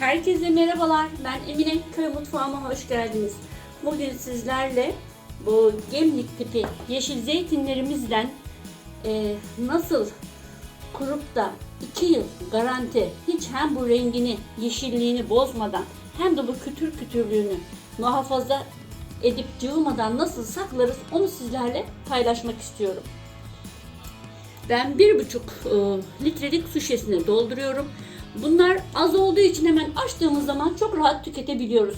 Herkese merhabalar. Ben Emine. Köy mutfağıma hoş geldiniz. Bugün sizlerle bu gemlik tipi yeşil zeytinlerimizden e, nasıl kurup da 2 yıl garanti hiç hem bu rengini, yeşilliğini bozmadan hem de bu kütür kütürlüğünü muhafaza edip cıvımadan nasıl saklarız onu sizlerle paylaşmak istiyorum. Ben bir buçuk e, litrelik su şişesine dolduruyorum. Bunlar az olduğu için hemen açtığımız zaman çok rahat tüketebiliyoruz.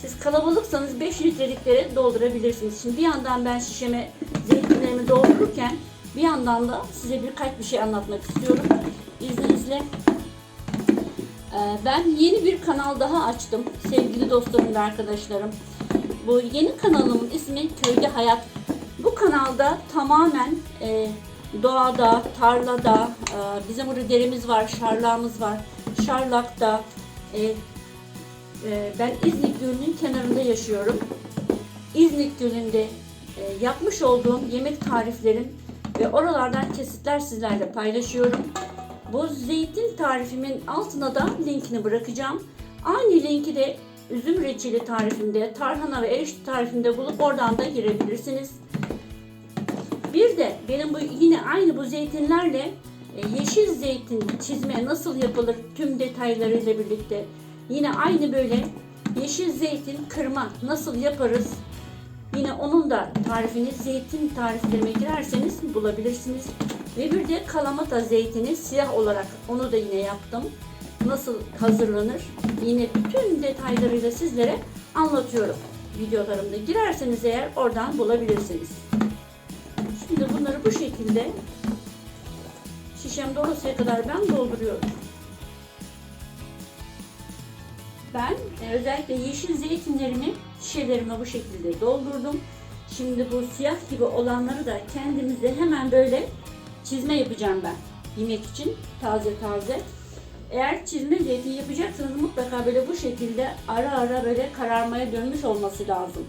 Siz kalabalıksanız 5 litreliklere doldurabilirsiniz. Şimdi bir yandan ben şişeme zeytinlerimi doldururken bir yandan da size birkaç bir şey anlatmak istiyorum. İzninizle e, ben yeni bir kanal daha açtım sevgili dostlarım ve arkadaşlarım. Bu yeni kanalımın ismi Köyde Hayat. Bu kanalda tamamen e, doğada, tarlada, e, bizim burada derimiz var, şarlağımız var. Şarlak'ta, e, e, ben İznik Gölü'nün kenarında yaşıyorum. İznik Gölü'nde e, yapmış olduğum yemek tariflerim ve oralardan kesitler sizlerle paylaşıyorum. Bu zeytin tarifimin altına da linkini bırakacağım. Aynı linki de üzüm reçeli tarifinde, tarhana ve erişte tarifinde bulup oradan da girebilirsiniz. Bir de benim bu yine aynı bu zeytinlerle e, yeşil zeytin çizme nasıl yapılır tüm detaylarıyla birlikte. Yine aynı böyle yeşil zeytin kırma nasıl yaparız? Yine onun da tarifini zeytin tariflerime girerseniz bulabilirsiniz. Ve bir de kalamata zeytini siyah olarak onu da yine yaptım. Nasıl hazırlanır? Yine tüm detaylarıyla sizlere anlatıyorum. Videolarımda girerseniz eğer oradan bulabilirsiniz. Şimdi bunları bu şekilde şişem dolasıya kadar ben dolduruyorum. Ben e, özellikle yeşil zeytinlerimi şişelerime bu şekilde doldurdum. Şimdi bu siyah gibi olanları da kendimize hemen böyle çizme yapacağım ben. Yemek için taze taze. Eğer çizme zeytin yapacaksanız mutlaka böyle bu şekilde ara ara böyle kararmaya dönmüş olması lazım.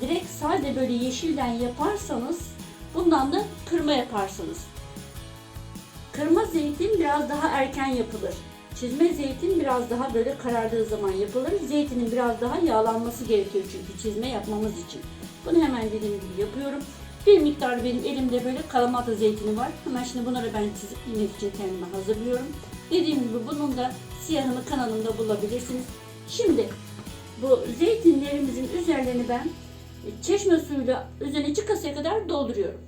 Direkt sadece böyle yeşilden yaparsanız bundan da kırma yaparsınız. Kırma zeytin biraz daha erken yapılır. Çizme zeytin biraz daha böyle karardığı zaman yapılır. Zeytinin biraz daha yağlanması gerekiyor çünkü çizme yapmamız için. Bunu hemen dediğim gibi yapıyorum. Bir miktar benim elimde böyle kalamata zeytini var. Hemen şimdi bunları ben çizip yemek için kendime hazırlıyorum. Dediğim gibi bunun da siyahını kanalımda bulabilirsiniz. Şimdi bu zeytinlerimizin üzerlerini ben çeşme suyuyla üzerine çıkasıya kadar dolduruyorum.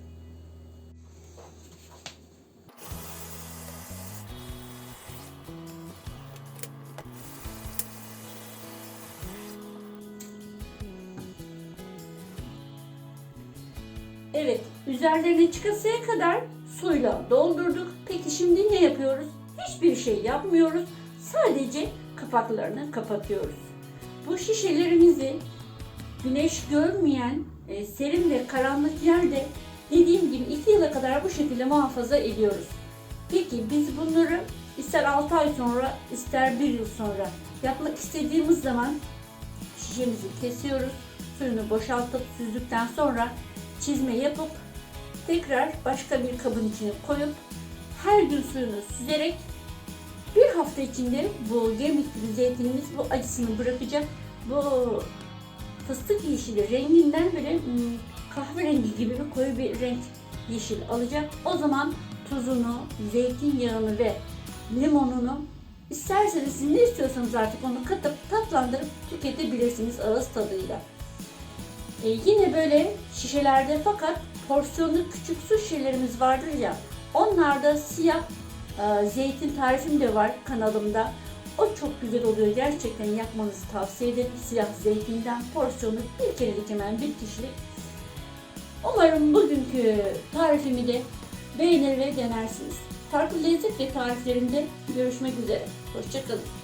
Evet, üzerlerine çıkasıya kadar suyla doldurduk. Peki şimdi ne yapıyoruz? Hiçbir şey yapmıyoruz. Sadece kapaklarını kapatıyoruz. Bu şişelerimizi güneş görmeyen e, serin ve karanlık yerde dediğim gibi 2 yıla kadar bu şekilde muhafaza ediyoruz. Peki biz bunları ister 6 ay sonra ister 1 yıl sonra yapmak istediğimiz zaman şişemizi kesiyoruz. Suyunu boşaltıp süzdükten sonra çizme yapıp tekrar başka bir kabın içine koyup her gün suyunu süzerek bir hafta içinde bu gemlik gibi zeytinimiz bu acısını bırakacak. Bu fıstık yeşili renginden böyle hmm, kahverengi gibi bir koyu bir renk yeşil alacak. O zaman tuzunu, zeytinyağını ve limonunu isterseniz siz ne istiyorsanız artık onu katıp tatlandırıp tüketebilirsiniz ağız tadıyla. Ee, yine böyle şişelerde fakat porsiyonlu küçük su şişelerimiz vardır ya onlarda siyah e, zeytin tarifim de var kanalımda. O çok güzel oluyor. Gerçekten yapmanızı tavsiye ederim. Siyah zeytinden porsiyonu bir kerelik hemen bir kişilik. Umarım bugünkü tarifimi de beğenir ve denersiniz. Farklı lezzet ve tariflerimde görüşmek üzere. Hoşçakalın.